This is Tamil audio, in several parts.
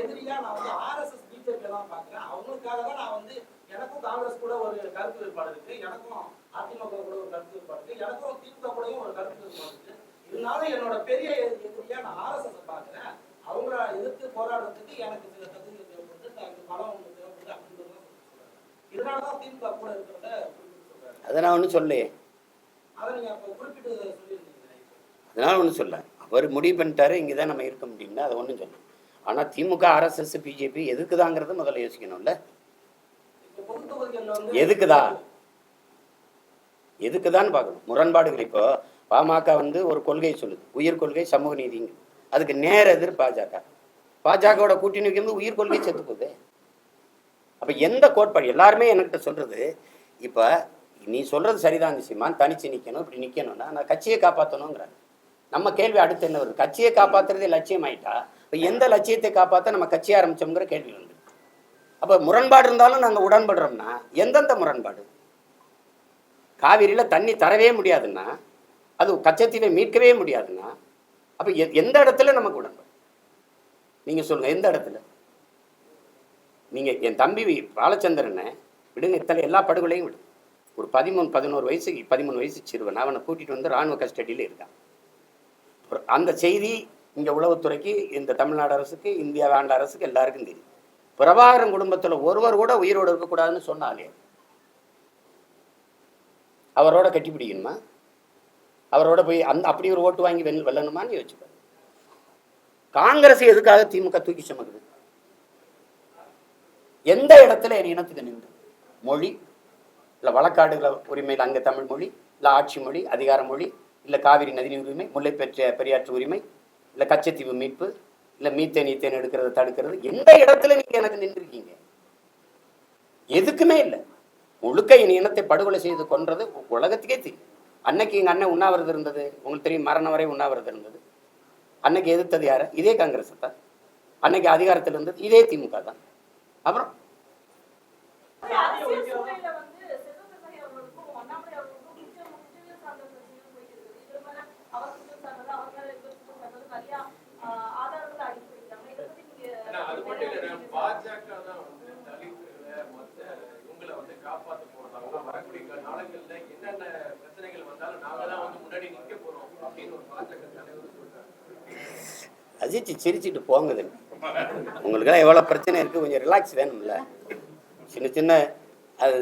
எதிரியா நான் வந்து ஆர்எஸ்எஸ் பிஜேபி தான் பாக்குறேன் அவங்களுக்காக தான் நான் வந்து எனக்கும் காங்கிரஸ் கூட ஒரு கருத்து வேறுபாடு இருக்கு. எனக்கும் அதிமுக கூட ஒரு கருத்து வேறுபாடு இருக்கு. எனக்கும் திமுக கூடயும் ஒரு கருத்து வேறுபாடு இருக்கு. இருந்தாலும் என்னோட பெரிய எதிரியா நான் ஆர்எஸ்எஸ் பாக்குறேன் அவங்கள எதிர்த்து போராடுறதுக்கு எனக்கு சில தகுதிகள் தேவைப்படுது. எனக்கு பலம் ஒன்று தேவைப்படுது சொல்றாரு. இதனாலதான் திமுக கூட இருக்கிறத அதை நான் ஒன்றும் சொல்லலையே. அதை நீங்க அப்ப குறிப்பிட்டு சொல்லியிருந்தீங்க. அதனால ஒன்றும் சொல்ல. அவர் முடிவு பண்ணிட்டாரு இங்கே தான் நம்ம இருக்க முடியும்னா. அதை ஒன்றும் சொல்ல. ஆனால் திமுக ஆர்எஸ்எஸ் பிஜேபி எதுக்குதாங்கிறத முதல்ல யோசிக்கணும்ல. எதுக்குதா? எதுக்குதான்னு பார்க்கணும். முரண்பாடுகள் இப்போ பாமக வந்து ஒரு கொள்கை சொல்லுது. உயிர் கொள்கை சமூக நீதிங்க. அதுக்கு நேர எதிர் பாஜக. பாஜகவோட கூட்டணி வைக்கும்போது உயிர் கொள்கை செத்து போகுது. அப்போ எந்த கோட்பாடு? எல்லாருமே என்கிட்ட சொல்றது இப்போ நீ சொல்றது சரிதான் சீமான் தனிச்சு நிற்கணும் இப்படி நிற்கணும்னா நான் கட்சியை காப்பாற்றணுங்கிறாங்க நம்ம கேள்வி அடுத்து என்ன வருது? கட்சியை காப்பாத்துறதே லட்சியம் ஆயிட்டா இப்போ எந்த லட்சியத்தை காப்பாற்ற நம்ம கட்சி ஆரம்பித்தோங்கிற கேள்வி வந்து அப்போ முரண்பாடு இருந்தாலும் நாங்கள் உடன்படுறோம்னா எந்தெந்த முரண்பாடு? காவிரியில் தண்ணி தரவே முடியாதுன்னா அது கச்சத்தீவை மீட்கவே முடியாதுன்னா அப்போ எ எந்த இடத்துல நமக்கு உடன்பாடு? நீங்கள் சொல்லுங்கள் எந்த இடத்துல? நீங்கள் என் தம்பி பாலச்சந்திரனை விடுங்க இத்தனை எல்லா படுகொலையும் விடு. ஒரு பதிமூணு பதினோரு வயசுக்கு பதிமூணு வயசு சிறுவன். அவனை கூட்டிகிட்டு வந்து இராணுவ கஸ்டடியில் இருக்கான் அந்த செய்தி இங்கே உளவுத்துறைக்கு இந்த தமிழ்நாடு அரசுக்கு இந்தியா ஆண்ட அரசுக்கு எல்லாருக்கும் தெரியும். பிரபாகரன் குடும்பத்தில் ஒருவர் கூட உயிரோடு இருக்கக்கூடாதுன்னு சொன்னாலே அவரோட கட்டி பிடிக்கணுமா? அவரோட போய் அந்த அப்படி ஒரு ஓட்டு வாங்கி வெல் வெல்லணுமான்னு யோசிச்சுப்பாரு. காங்கிரஸ் எதுக்காக திமுக தூக்கி சுமக்குது? எந்த இடத்துல என் இனத்துக்கு நின்று. மொழி இல்லை வழக்காடுகிற உரிமையில் அங்கே தமிழ் மொழி இல்லை ஆட்சி மொழி அதிகார மொழி இல்லை காவிரி நதி உரிமை முல்லை பெற்ற பெரியாற்று உரிமை இல்லை கச்சத்தீவு மீட்பு இல்லை மீத்தேன் ஈத்தேன் எடுக்கிறத தடுக்கிறது எந்த இடத்துல நீங்கள் எனக்கு நின்றுருக்கீங்க? எதுக்குமே இல்லை. முழுக்க என் இனத்தை படுகொலை செய்து கொன்றது உலகத்துக்கே தெரியும். அன்னைக்கு எங்கள் அண்ணன் உண்ணாவிரதம் இருந்தது. உங்களுக்கு தெரியும் மரணம் வரை உண்ணாவிரதம் இருந்தது. அன்னைக்கு எதிர்த்தது யார? இதே காங்கிரஸ் தான். அன்னைக்கு அதிகாரத்தில் இருந்தது இதே திமுக தான். அப்புறம் அரசியல் சூழல்ல வந்து செல்வப்பிரசாதி அவர்களுக்கும் அண்ணாமலை அவர்களுக்கும் குற்றம் குற்றவியல் சார்ந்த பிரச்சனைகள் போயிட்டு இருக்குது. இதுல மேல அவர் குற்றம் சாட்டுறது, அவர் மேல இவர் குற்றம் சாட்டுறது, நிறைய, ஆஹ், ஆதாரங்களை அடுக்கி வைக்கிறாங்க. இதை பத்தி நீங்க ஏன்னா, அது மட்டும் இல்ல, பாஜக தான் வந்து தலித்துகளை, மத்த இவங்களை வந்து காப்பாத்த போறாங்க. வரக்கூடிய நாடுகள்ல என்னென்ன பிரச்சனைகள் வந்தாலும் நாங்க தான் வந்து முன்னாடி நிக்க போறோம் அப்படின்னு ஒரு பாஜக தலைவர் சொல்றாரு. அஜித் சிரிச்சிட்டு போங்க தம்பி. உங்களுக்கெல்லாம் எவ்வளோ பிரச்சனை இருக்குது கொஞ்சம் ரிலாக்ஸ் வேணும்ல. சின்ன சின்ன அது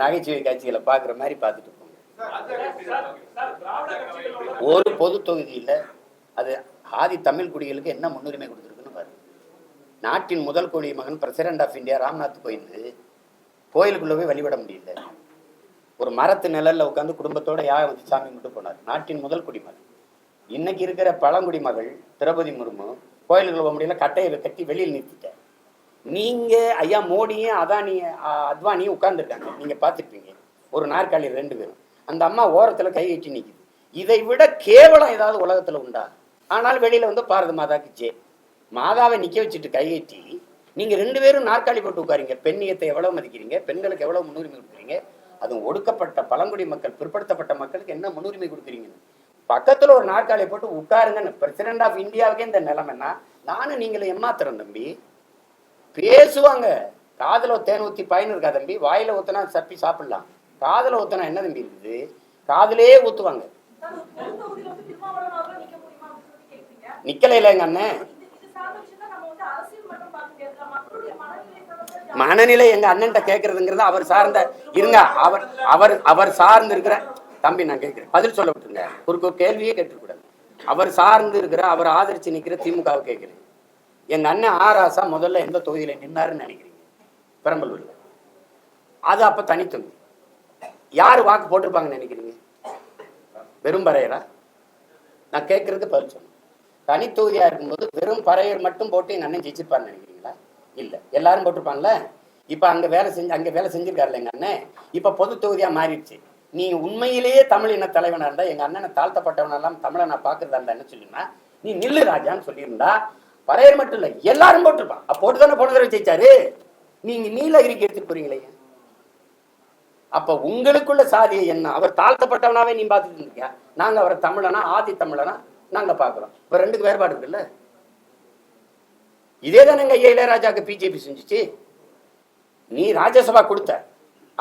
நகைச்சுவை காட்சிகளை பார்க்குற மாதிரி பார்த்துட்டு போங்க? ஒரு பொது தொகுதியில் அது ஆதி தமிழ் குடிகளுக்கு என்ன முன்னுரிமை கொடுத்துருக்குன்னு பாருங்க. நாட்டின் முதல் குடி மகன் president of India Ramnath Kovind கோயிலுக்குள்ளே போய் வழிபட முடியல. ஒரு மரத்து நிழல்ல உட்காந்து குடும்பத்தோட யாகம் வச்சு சாமி மட்டும் போனார்? நாட்டின் முதல் குடிமகன். இன்னைக்கு இருக்கிற பழங்குடி மகள் திரௌபதி முர்மு கோயிலுக்கு போக முடியல கட்டையை கட்டி வெளியில் நிறுத்திட்டார். நீங்க ஐயா மோடியும் அதானியும் அத்வானியும் உட்கார்ந்துருக்காங்க. நீங்க பார்த்துருப்பீங்க. ஒரு நாற்காலி ரெண்டு பேரும். அந்த அம்மா ஓரத்துல கை கட்டி நிக்குது. இதை விட கேவலம் ஏதாவது உலகத்துல உண்டா? ஆனால் வெளியில வந்து பாரத மாதாக்கு ஜே மாதாவை நிற்க வச்சுட்டு கையேற்றி நீங்கள் நீங்க ரெண்டு பேரும் நாற்காலி போட்டு உட்காரீங்க. பெண்ணியத்தை எவ்வளவு மதிக்கிறீங்க? பெண்களுக்கு எவ்வளவு முன்னுரிமை கொடுக்குறீங்க? அதுவும் ஒடுக்கப்பட்ட பழங்குடி மக்கள் பிற்படுத்தப்பட்ட மக்களுக்கு என்ன முன்னுரிமை கொடுக்குறீங்கன்னு பக்கத்துல ஒரு நாற்காலியை போட்டு உட்காருங்கன்னு பிரசிடென்ட் ஆஃப் இந்தியாவுக்கே இந்த நிலைமைன்னா நானும் நீங்களும் ஏமாத்துறோம் தம்பி. பேசுவாங்க. காதுல தேன் ஊத்தி பயன் இருக்கா தம்பி? வாயில ஊத்துனா சப்பி சாப்பிடலாம். காதுல ஊத்துனா என்ன தம்பி இருக்குது? காதுலயே ஊத்துவாங்க. சார், ஒரு பொது தொகுதியில வந்து திருமாவளவன் அவர்கள் நிக்க முடியுமா அப்படின்னு சொல்லி கேக்குறீங்க. நிக்கல இல்ல எங்க அண்ணன் இது இது சார்ந்த விஷயத்தை நம்ம வந்து அரசியல் மட்டும் பார்க்க முடியாது மக்களுடைய மனநிலை சார்ந்த மனநிலை எங்க அண்ணன்ட்ட கேட்கறதுங்கிறது அவர் சார்ந்த இருங்க அவர் அவர் அவர் சார்ந்து இருக்கிற தம்பி நான் கேட்கிறேன் பதில் சொல்ல விட்டுருங்க ஒரு கேள்வியே கேட்டுக்கூடாது அவர் சார்ந்து இருக்கிற அவர் ஆதரிச்சு நிக்கிற திமுகவை கேட்கிறேன் எங்க அண்ணன் ஆராசா முதல்ல எந்த தொகுதியில நின்னாருன்னு நினைக்கிறீங்க? பெரம்பலூர்ல. அது அப்ப தனித்தொகுதி யாரு வாக்கு போட்டிருப்பாங்கன்னு நினைக்கிறீங்க? வெறும் பறையரா? நான் கேட்கறதுக்கு பதில் சொல்லணும் தனித்தொகுதியா இருக்கும்போது வெறும் பறையர் மட்டும் போட்டு எங்க அண்ணன் ஜெயிச்சிருப்பாருன்னு நினைக்கிறீங்களா? இல்லை. எல்லாரும் போட்டிருப்பான்ல இப்போ அங்கே வேலை செஞ்சு அங்கே வேலை செஞ்சுருக்காருல்ல எங்க அண்ணன்? இப்போ பொது தொகுதியாக மாறிடுச்சு. நீ உண்மையிலேயே தமிழ் இன தலைவனாக இருந்தால் எங்கள் அண்ணனை தாழ்த்தப்பட்டவனெல்லாம் தமிழை நான் பார்க்குறதா இருந்தா என்ன சொல்லினா நீ நில்லு ராஜான்னு சொல்லியிருந்தா பறையர் மட்டும் இல்லை எல்லாரும் போட்டிருப்பான். அப்போ போட்டு தானே போன தடவை ஜெயிச்சாரு? நீங்க நீலகிரிக்கு எடுத்துட்டு போறீங்களே அப்போ உங்களுக்குள்ள சாதியை என்ன? அவர் தாழ்த்தப்பட்டவனாவே நீ பார்த்துட்டு இருந்தியா நாங்கள் அவரை தமிழனா ஆதி தமிழனா நாங்கள் பார்க்குறோம் இப்போ ரெண்டுக்கு வேறுபாடு இருக்குல்ல? இதே தானே ஐயா இளையராஜாக்கு பிஜேபி செஞ்சுச்சு. நீ ராஜ்யசபா கொடுத்த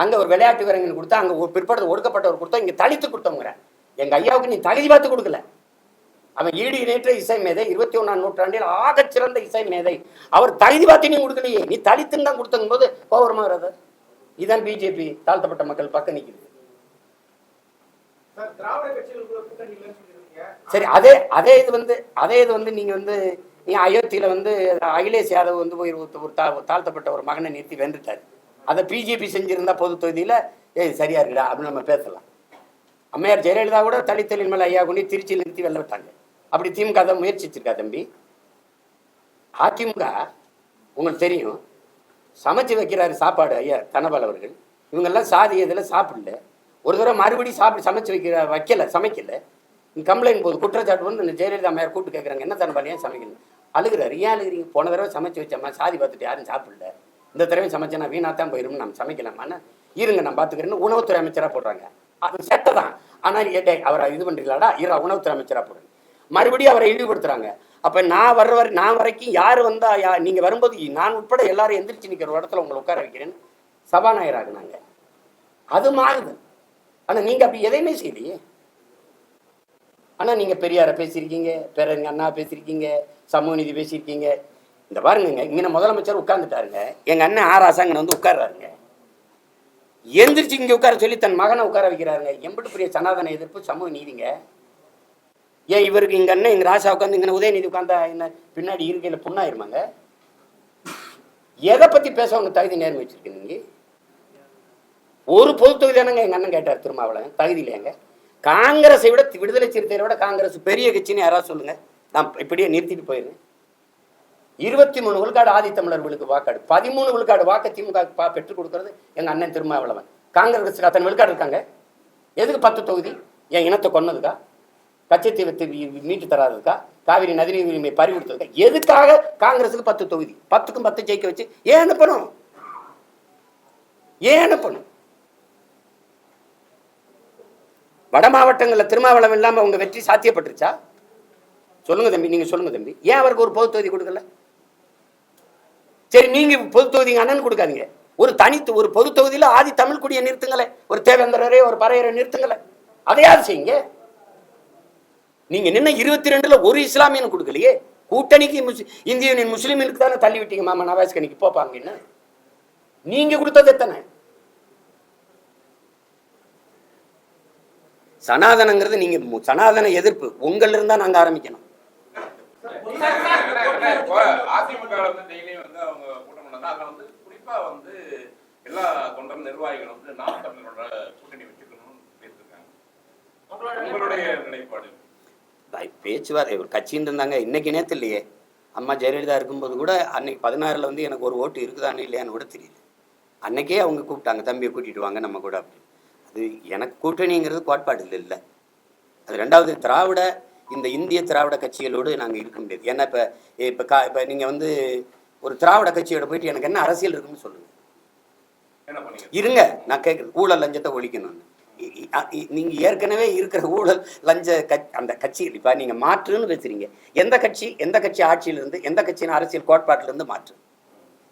அங்க ஒரு விளையாட்டு வீரங்கன் கொடுத்தா அங்க ஒரு பிற்படுத்த ஒடுக்கப்பட்டவர் கொடுத்தா இங்க தலித்து கொடுத்தவங்கிற. எங்க ஐயாவுக்கு நீ தகுதி பார்த்து கொடுக்கல. அவன் ஈடு இணைற்ற இசை மேதை இருபத்தி ஒன்னாம் நூற்றாண்டில் ஆகச் சிறந்த இசை மேதை. அவர் தகுதி பார்த்து நீ கொடுக்கலையே. நீ தலித்துன்னு தான் கொடுத்தங்கும் போது கோபுரமா வராது? இதான் பிஜேபி தாழ்த்தப்பட்ட மக்கள் பக்கம் நிக்குது. சார் அதே அதே இது வந்து அதே இது வந்து நீங்க வந்து நீ அயோத்தியில வந்து அகிலேஷ் யாதவ் வந்து போய் ஒரு தா- தாழ்த்தப்பட்ட ஒரு மகனை நிறுத்தி வென்றுட்டார். அதை பிஜேபி செஞ்சுருந்தா பொது தொகுதியில ஏய் சரியா இருக்குடா அப்படின்னு நம்ம பேசலாம். அம்மையார் ஜெயலலிதா கூட தலித்தலின் மேலே ஐயா கொண்டு திருச்சியில் நிறுத்தி வெள்ள விட்டாங்க அப்படி திமுக அதை முயற்சிச்சிருக்கா தம்பி? அதிமுக உங்களுக்கு தெரியும் சமைச்சு வைக்கிறாரு சாப்பாடு ஐயா தனபால் அவர்கள். இவங்கெல்லாம் சாதி இதில் சாப்பிடல. ஒரு தடவை மறுபடியும் சாப்பிட்டு சமைச்சு வைக்கிற வைக்கல சமைக்கல. கம்ப்ளைண்ட் போது குற்றச்சாட்டு வந்து இந்த ஜெயலலிதா அம்மையார் கூப்பிட்டு கேட்குறாங்க என்ன தனபால் ஏன் சமைக்கணும் அழுகுறாரு. ஏன் அழுகிறீங்க? போன தடவை சமைச்சு வச்சம்மா சாதி பார்த்துட்டு யாரும் சாப்பிடல. இந்த தடவை சமைச்சேன்னா வீணாக தான் போயிடும் நம்ம சமைக்கலாமான்னு? இருங்க நான் பார்த்துக்கிறேன்னு உணவுத்துறை அமைச்சராக போடுறாங்க. அது சட்டை தான். ஆனால் ஏட்டே அவரை இது பண்ணுறீங்களாடா இரா உணவுத்துறை அமைச்சராக போடுறேன் மறுபடியும் அவரை இழிவுபடுத்துறாங்க. அப்போ நான் வர்ற வரை நான் வரைக்கும் யார் வந்தா யா நீங்கள் வரும்போது நான் உட்பட எல்லாரும் எந்திரிச்சு நிற்கிற ஒரு இடத்துல உங்களை உட்கார வைக்கிறேன்னு சபாநாயகர் ஆகுனாங்க. அது மாறுது. ஆனால் நீங்கள் அப்படி எதையுமே செய்யலையே. ஆனா நீங்க பெரியாரை பேசியிருக்கீங்க பேரங்க அண்ணா பேசியிருக்கீங்க சமூக நீதி பேசியிருக்கீங்க. இந்த பாருங்க இங்கே முதலமைச்சர் உட்கார்ந்துட்டாருங்க. எங்கள் அண்ணன் ஆர் ஆசாங்கன் வந்து உட்கார்றாருங்க. எந்திரிச்சு இங்கே உட்கார சொல்லி தன் மகனை உட்கார வைக்கிறாருங்க. எம்பிட்டு பெரிய சனாதன எதிர்ப்பு சமூக நீதிங்க. ஏன் இவருக்கு இங்கே அண்ணன் எங்கள் ராசா உட்காந்து இங்கே உதயநிதி உட்காந்தா என்ன பின்னாடி இருக்கையில் புண்ணாயிருமாங்க? எதை பற்றி பேச உங்க தகுதி நேர்மை வச்சிருக்கீங்க ஒரு பொது தொகுதி தானங்க எங்கள் அண்ணன் கேட்டார் திருமாவளவன்? தகுதி இல்லையாங்க? காங்கிரஸை விட விடுதலை சிறுத்தைகளை விட காங்கிரஸ் பெரிய கட்சின்னு யாராவது சொல்லுங்கள் நான் இப்படியே நிறுத்திட்டு போயிருந்தேன் இருபத்தி மூணு விழுக்காடு ஆதித்தமிழர்களுக்கு வாக்காடு. பதிமூணு விழுக்காடு வாக்கு திமுக பெற்றுக் கொடுக்கறது எங்க அண்ணன் திருமாவளவன். காங்கிரஸுக்கு அத்தனை விழுக்காடு இருக்காங்க. எதுக்கு பத்து தொகுதி? என் இனத்தை கொன்னதுக்கா? கச்சத்தீவத்தை மீ- மீட்டு தராததுக்கா? காவிரி நதிநீர் உரிமை பறி கொடுத்ததுக்கா எதுக்காக காங்கிரஸுக்கு பத்து தொகுதி? பத்துக்கும் பத்து ஜெயிக்க வச்சு ஏன் அனுப்பணும்? ஏன் அனுப்பணும்? வட மாவட்டங்களில் திருமாவளவன் இல்லாம உங்க வெற்றி சாத்தியப்பட்டுருச்சா? சொல்லுங்க தம்பி நீங்க சொல்லுங்க தம்பி. ஏன் அவருக்கு ஒரு பொது தொகுதி கொடுக்கல? சரி நீங்க பொது தொகுதி அண்ணன் கொடுக்காதீங்க. ஒரு தனித்து ஒரு பொது தொகுதியில் ஆதி தமிழ் குடியை நிறுத்துங்களே. ஒரு தேவேந்திரரே ஒரு பறையரை நிறுத்துங்களே. அதையாவது செய்யுங்க. நீங்க நின்ன இருபத்தி ரெண்டுல ஒரு இஸ்லாமியன் கொடுக்கலையே. கூட்டணிக்கு முஸ் இந்திய யூனியன் தானே தள்ளி விட்டீங்க மாமா நவாஸ் கணிக்கு போப்பாங்கன்னு நீங்க கொடுத்தது எத்தனை? சனாதனங்கிறது நீங்க சனாதன எதிர்ப்பு. உங்கள்ல இருந்தா நாங்க ஆரம்பிக்கணும். அதிமுக வந்து டெய்லியும் வந்து அவங்க கூட்டம் பண்ணா அதுல வந்து குறிப்பா வந்து எல்லா தொண்டர் நிர்வாகிகளும் வந்து நாம் தமிழரோட கூட்டணி வச்சுக்கணும்னு பேசிருக்காங்க உங்களுடைய நிலைப்பாடு பை- பேச்சுவார்த்தை ஒரு கட்சின்னு இருந்தாங்க. இன்னைக்கு நேரத்தில் இல்லையே. அம்மா ஜெயலலிதா இருக்கும்போது கூட அன்னைக்கு பதினாறில் வந்து எனக்கு ஒரு ஓட்டு இருக்குதான்னு இல்லையான்னு கூட தெரியல. அன்னைக்கே அவங்க கூப்பிட்டாங்க தம்பியை கூட்டிட்டு வாங்க நம்ம கூட அப்படி அது எனக்கு கூட்டணிங்கிறது கோட்பாடு இல்லை. அது ரெண்டாவது திராவிட இந்த இந்திய திராவிட கட்சிகளோடு நாங்கள் இருக்க முடியாது. ஏன்னா இப்போ இப்போ கா இப்போ நீங்கள் வந்து ஒரு திராவிட கட்சியோட போயிட்டு எனக்கு என்ன அரசியல் இருக்குன்னு சொல்லுங்க. என்ன பண்ணீங்க? இருங்க நான் கேட்குறேன் ஊழல் லஞ்சத்தை ஒழிக்கணும்னு இ- இ- அ- இ- நீங்க ஏற்கனவே இருக்கிற ஊழல் லஞ்ச கட்சி அந்த கட்சி இப்ப நீங்க மாற்றுன்னு பேசுறீங்க. எந்த கட்சி எந்த கட்சி ஆட்சியில இருந்து எந்த கட்சியின் அரசியல் கோட்பாட்டில இருந்து மாற்று?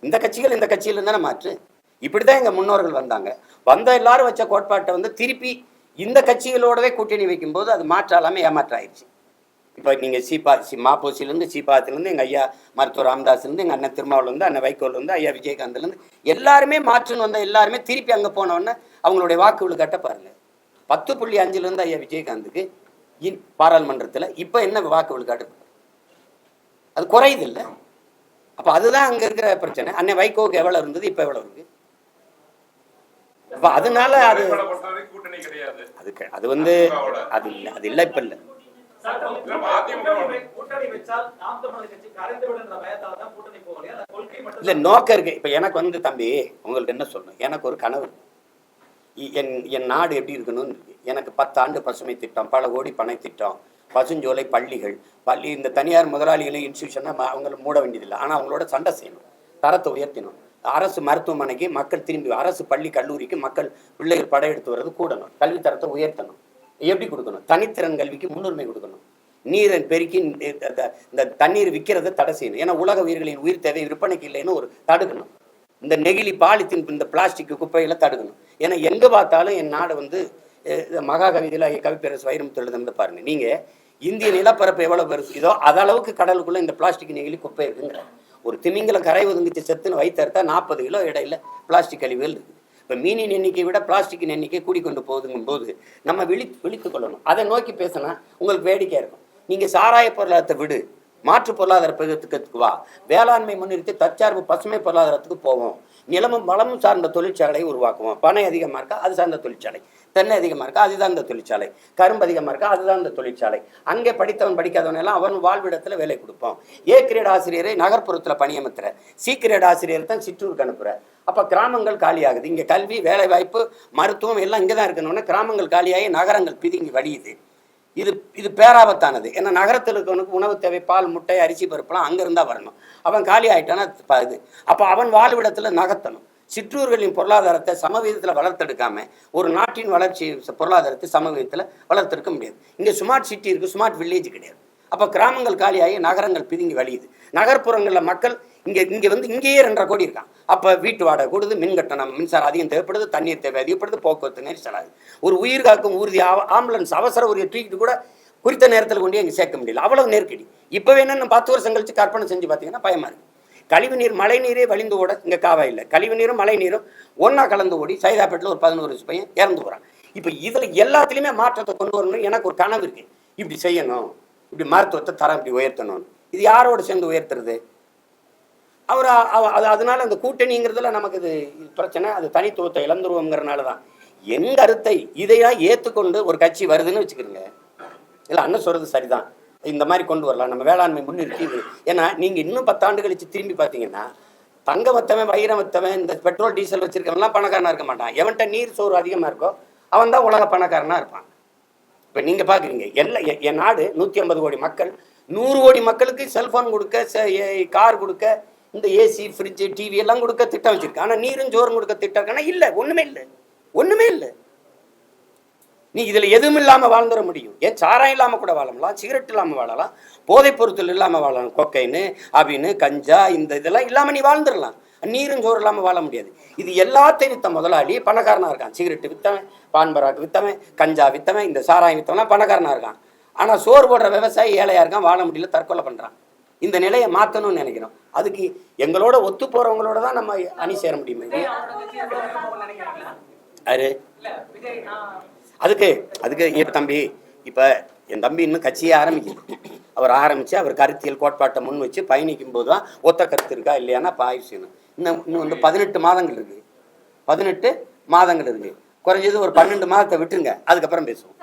இந்த கட்சிகள் இந்த கட்சியில இருந்தானே மாற்று? இப்படிதான் எங்க முன்னோர்கள் வந்தாங்க. வந்த எல்லாரும் வச்ச கோட்பாட்டை வந்து திருப்பி இந்த கட்சிகளோடவே கூட்டணி வைக்கும்போது அது மாற்றாலாமே ஏமாற்றாயிருச்சு. இப்போ நீங்கள் சீபா சி மாப்போசிலேருந்து சீபாத்திலேருந்து எங்கள் ஐயா மருத்துவர் ராமதாஸ்லேருந்து எங்கள் அண்ணன் திருமாவிலேருந்து அண்ணன் வைகோலேருந்து ஐயா விஜயகாந்த்லேருந்து எல்லாருமே மாற்றுன்னு வந்த எல்லாருமே திருப்பி அங்கே போனவொடனே அவங்களுடைய வாக்கு விழுக்காட்ட பாருங்க. பத்து புள்ளி அஞ்சுலேருந்து ஐயா விஜயகாந்துக்கு இன் பாராளுமன்றத்தில் இப்போ என்ன வாக்கு விழுக்காட்டு அது குறையுது இல்லை? அப்போ அதுதான் அங்கே இருக்கிற பிரச்சனை. அண்ணன் வைகோவுக்கு எவ்வளோ இருந்தது இப்போ எவ்வளோ இருக்கு? அப்போ அதனால அது அதுக்கு அது வந்து அது இல்லை அது இல்லை இப்போ இல்லை. இல்லை நோக்கம் இருக்கு. இப்போ எனக்கு வந்து தம்பி உங்களுக்கு என்ன சொல்லணும்? எனக்கு ஒரு கனவு. என் என் நாடு எப்படி இருக்கணும்னு இருக்கு. எனக்கு பத்தாண்டு பசுமை திட்டம் பல கோடி பனை திட்டம் பசுஞ்சோலை பள்ளிகள் பள்ளி இந்த தனியார் முதலாளிகளை இன்ஸ்டியூஷனாக அவங்கள மூட வேண்டியதில்லை. ஆனால் அவங்களோட சண்டை செய்யணும். தரத்தை உயர்த்தணும். அரசு மருத்துவமனைக்கு மக்கள் திரும்பி அரசு பள்ளி கல்லூரிக்கு மக்கள் பிள்ளைகள் படையெடுத்து வர்றது கூடணும். கல்வி தரத்தை உயர்த்தணும். எப்படி கொடுக்கணும்? தனித்திறன் கல்விக்கு முன்னுரிமை கொடுக்கணும். நீரை பெருக்கி இந்த- இந்த- தண்ணீர் விற்கிறத தடை செய்யணும். ஏன்னா உலக உயிர்களின் உயிர் தேவை விற்பனைக்கு இல்லைன்னு ஒரு தடுக்கணும். இந்த நெகிழி பாலித்தீன் இந்த பிளாஸ்டிக் குப்பைகளை தடுக்கணும். ஏன்னா எங்கே பார்த்தாலும் என் நாடு வந்து அஹ், இந்த மகாகவிதையில் கவிப்பேரசு வைரமுத்து எழுதுனது பாருங்க. நீங்கள் இந்திய நிலப்பரப்பு எவ்வளோ பெருசு? இதோ அதளவுக்கு அளவுக்கு கடலுக்குள்ளே இந்த பிளாஸ்டிக் நெகிழி குப்பை இருக்குங்கிற. ஒரு திமிங்கலம் கரை ஒதுங்கிச்சு செத்துன்னு வைத்தறுத்தா நாற்பது கிலோ இடையில பிளாஸ்டிக் கழிவுகள் இருக்குது. இப்போ மீனின் எண்ணிக்கை விட பிளாஸ்டிக்கின் எண்ணிக்கை கூடிக்கொண்டு போகுதுங்கும் போது நம்ம விழி விழித்து கொள்ளணும். அதை நோக்கி பேசினா உங்களுக்கு வேடிக்கை இருக்கும். நீங்கள் சாராய பொருளாதாரத்தை விடு. மாற்று பொருளாதார பெருக்கத்துக்கு வா. வேளாண்மை முன்னிறுத்தி தற்சார்பு பசுமை பொருளாதாரத்துக்கு போவோம். நிலமும் வளமும் சார்ந்த தொழிற்சாலையை உருவாக்குவோம். பனை அதிகமாக இருக்கா? அது சார்ந்த தொழிற்சாலை. தென்னை அதிகமாக இருக்கா? அதுதான் இந்த தொழிற்சாலை. கரும்பு அதிகமாக இருக்கா? அதுதான் இந்த தொழிற்சாலை. அங்கே படித்தவன் படிக்காதவன் எல்லாம் அவன் வாழ்விடத்தில் வேலை கொடுப்போம். ஏ கிரேட் ஆசிரியரை நகர்ப்புறத்தில் பணியமர்த்துற. சி கிரேட் ஆசிரியர் தான் சிற்றூருக்கு அனுப்புகிற அப்போ கிராமங்கள் காலியாகுது. இங்கே கல்வி வேலைவாய்ப்பு மருத்துவம் எல்லாம் இங்கே தான் இருக்கணும்னா கிராமங்கள் காலியாகி நகரங்கள் பிதுங்கி வடியுது. இது இது பேராபத்தானது. ஏன்னா நகரத்தில் இருக்கவனுக்கு உணவு தேவை பால் முட்டை அரிசி பருப்புலாம் அங்கே இருந்தால் வரணும். அவன் காலி ஆயிட்டானா இது. அப்போ அவன் வாழ்விடத்தில் நகர்த்தணும். சிற்றூர்களின் பொருளாதாரத்தை சமவீதத்தில் வளர்த்தெடுக்காம ஒரு நாட்டின் வளர்ச்சி பொருளாதாரத்தை சமவீதத்தில் வளர்த்தெடுக்க முடியாது. இங்கே ஸ்மார்ட் சிட்டி இருக்குது ஸ்மார்ட் வில்லேஜ் கிடையாது. அப்போ கிராமங்கள் காலியாகி நகரங்கள் பிதுங்கி வழியுது. நகர்ப்புறங்களில் மக்கள் இங்கே இங்கே வந்து இங்கேயே ரெண்டரை கோடி இருக்கான் அப்போ வீட்டு வாடகை கூடுது மின் கட்டணம் மின்சாரம் அதிகம் தேவைப்படுது தண்ணீர் தேவை அதிகப்படுது போக்குவரத்து நேரம் ஒரு உயிர் காக்கும் ஊர்தி ஆம்புலன்ஸ் அவசர உரிய தூக்கிட்டு கூட குறித்த நேரத்தில் கொண்டு இங்கே சேர்க்க முடியல. அவ்வளவு நெருக்கடி. இப்போ வேணும்னு பத்து வருஷம் கழிச்சு கற்பனை செஞ்சு பார்த்தீங்கன்னா பயமா இருக்கு. கழிவு நீர் மழை நீரே வழிந்து ஓட இங்கே காவா இல்லை. கழிவு நீரும் மழை நீரும் ஒன்றா கலந்து ஓடி சைதாப்பேட்டில் ஒரு பதினோரு வயசு பையன் இறந்து போகிறான் இப்போ இதில் எல்லாத்துலேயுமே மாற்றத்தை கொண்டு வரணும்னு எனக்கு ஒரு கனவு இருக்குது இப்படி செய்யணும். இப்படி மருத்துவத்தை தரம் இப்படி உயர்த்தணும் இது யாரோட சேர்ந்து உயர்த்துறது? அவர் அது அதனால அந்த கூட்டணிங்கிறதுல நமக்கு இது பிரச்சனை. அது தனித்துவத்தை இழந்துருவோங்கிறனால தான் என் கருத்தை இதையா ஏற்றுக்கொண்டு ஒரு கட்சி வருதுன்னு வச்சுக்கிறீங்க இல்லை அண்ணன் சொல்கிறது சரிதான். இந்த மாதிரி கொண்டு வரலாம். நம்ம வேளாண்மை முன்னிறுத்தி இது ஏன்னா நீங்கள் இன்னும் பத்தாண்டு கழிச்சு திரும்பி பார்த்தீங்கன்னா தங்க வத்தவன் வைரம் வத்தவன் இந்த பெட்ரோல் டீசல் வச்சிருக்கவன்லாம் பணக்காரனாக இருக்க மாட்டான். எவன்கிட்ட நீர் சோறு அதிகமாக இருக்கோ அவன் தான் உலக பணக்காரனாக இருப்பான். இப்போ நீங்கள் பார்க்குறீங்க எல்லா எ- என் நாடு நூற்றி ஐம்பது கோடி மக்கள் நூறு கோடி மக்களுக்கு செல்ஃபோன் கொடுக்க செ- கார் கொடுக்க இந்த ஏசி ஃப்ரிட்ஜு டிவி எல்லாம் கொடுக்க திட்டம் வச்சிருக்கு. ஆனால் நீரும் ஜோறும் கொடுக்க திட்டம் இருக்கானா? இல்லை ஒன்றுமே இல்லை. ஒன்றுமே இல்லை. நீ இதில் எதுவும் இல்லாமல் வாழ்ந்துட முடியும். ஏன் சாராயம் இல்லாமல் கூட வாழலாம் சிகரெட் இல்லாமல் வாழலாம். போதைப் பொருட்கள் இல்லாமல் வாழலாம். கொக்கைன்னு அபின்னு கஞ்சா இந்த இதெல்லாம் இல்லாமல் நீ வாழ்ந்துடலாம். நீரும் சோறு இல்லாமல் வாழ முடியாது. இது எல்லாத்தையும் வித்த முதலாளி பணக்காரனாக இருக்கான். சிகரெட்டு வித்தவன் பான்பராக்கு வித்தவன் கஞ்சா வித்தவன் இந்த சாராயம் வித்தவன்லாம் பணக்காரனாக இருக்கான். ஆனால் சோறு போடுற விவசாயி ஏழையாக இருக்கான் வாழ முடியல தற்கொலை பண்ணுறான் இந்த நிலையை மாற்றணும்னு நினைக்கிறோம். அதுக்கு எங்களோட ஒத்து போகிறவங்களோட தான் நம்ம அணி சேர முடியுமே. அரு அதுக்கு அதுக்கு இப்போ தம்பி இப்போ என் தம்பி இன்னும் கட்சியே ஆரம்பிக்கல. அவர் ஆரம்பித்து அவர் கருத்தியல் கோட்பாட்டை முன் வச்சு பயணிக்கும் போது தான் ஒத்த கருத்து இருக்கா இல்லையானா செய்யணும். இன்னும் இன்னும் வந்து பதினெட்டு மாதங்கள் இருக்குது பதினெட்டு மாதங்கள் இருக்குது குறைஞ்சது ஒரு பன்னெண்டு மாதத்தை விட்டுருங்க. அதுக்கப்புறம் பேசுவோம்.